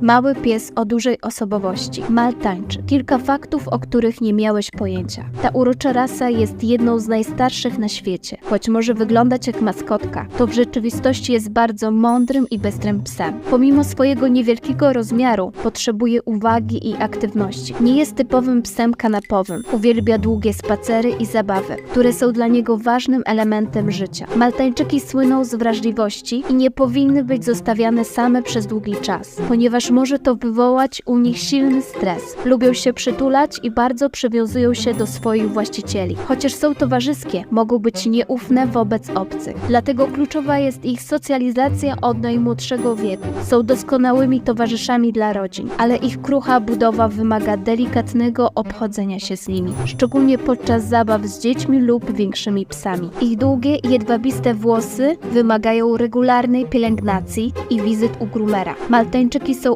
Mały pies o dużej osobowości, maltańczyk. Kilka faktów, o których nie miałeś pojęcia. Ta urocza rasa jest jedną z najstarszych na świecie. Choć może wyglądać jak maskotka, to w rzeczywistości jest bardzo mądrym i bystrym psem. Pomimo swojego niewielkiego rozmiaru, potrzebuje uwagi i aktywności. Nie jest typowym psem kanapowym. Uwielbia długie spacery i zabawy, które są dla niego ważnym elementem życia. Maltańczyki słyną z wrażliwości i nie powinny być zostawiane same przez długi czas, ponieważ może to wywołać u nich silny stres. Lubią się przytulać i bardzo przywiązują się do swoich właścicieli. Chociaż są towarzyskie, mogą być nieufne wobec obcych. Dlatego kluczowa jest ich socjalizacja od najmłodszego wieku. Są doskonałymi towarzyszami dla rodzin, ale ich krucha budowa wymaga delikatnego obchodzenia się z nimi, szczególnie podczas zabaw z dziećmi lub większymi psami. Ich długie, jedwabiste włosy wymagają regularnej pielęgnacji i wizyt u groomera. Maltańczyki są